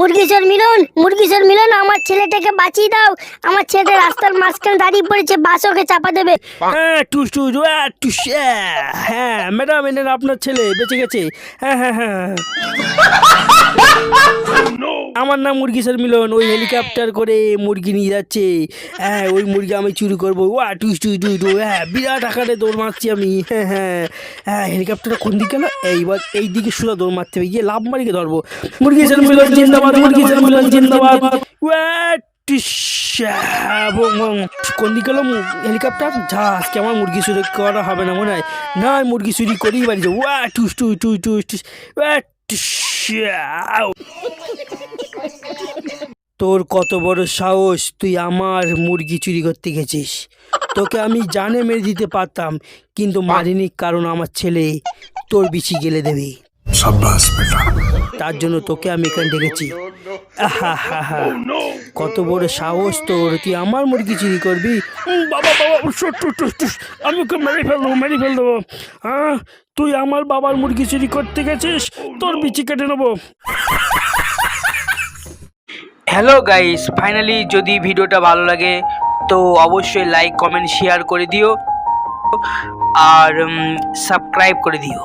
মুরগিসর মিলন মুরগিসর মিলন আমার ছেলেটাকে বাঁচিয়ে দাও। আমার ছেলেটা রাস্তার মাঝখানে দাঁড়িয়ে পড়েছে বাস ওকে চাপা দেবে। হ্যাঁ টুস। হ্যাঁ, হ্যাঁ ম্যাডাম এনে আপনার ছেলে বেঁচে গেছে। হ্যাঁ হ্যাঁ হ্যাঁ। আমার নাম মুরগি স্যার মিলন। ওই হেলিকপ্টার করে মুরগি নিয়ে যাচ্ছে। হ্যাঁ ওই মুরগি আমি চুরি করব। ওয়া টুস টুস টুস টু হ্যাঁ বিরাট আকারে দৌড় মারছি আমি। হ্যাঁ হ্যাঁ হ্যাঁ হেলিকপ্টারটা কোন দিকে গেল? এইবার এই দিকে শুধু দৌড় মারতে হবে। গিয়ে লাভ মারিকে ধরবো। মুরগি স্যার মিলন জিন্দাবাদ মুরগি স্যার মিলন জিন্দাবাদ। ওয়া টুস হ্যাঁ। কোন দিকে গেল? হেলিকপ্টার? যা আজকে আমার মুরগি চুরি করা হবে না মনে হয়। না মুরগি চুরি করেই বাড়ি যাব। ওয়া টুস টুস টুস টুস টুস। ওয়া টুস। তোর কত বড় সাহস তুই আমার মুরগি চুরি করতে গেছিস। তোকে আমি জানে মেরে দিতে পারতাম কিন্তু মারিনি কারণ আমার ছেলে তোর বিচি গেলে দেবে। তার জন্য তোকে আমি এখানে ডেকেছি। কত বড় সাহস তোর তুই আমার মুরগি চুরি করবি? বাবা বাবা। আমি ওকে মেরে ফেল দেবো মেরে ফেল দেবো হ্যাঁ তুই আমার বাবার মুরগি চুরি করতে গেছিস? তোর বিচি কেটে নেব। হ্যালো গাইস ফাইনালি যদি ভিডিওটা ভালো লাগে তো অবশ্যই লাইক কমেন্ট শেয়ার করে দিও। আর সাবস্ক্রাইব করে দিও।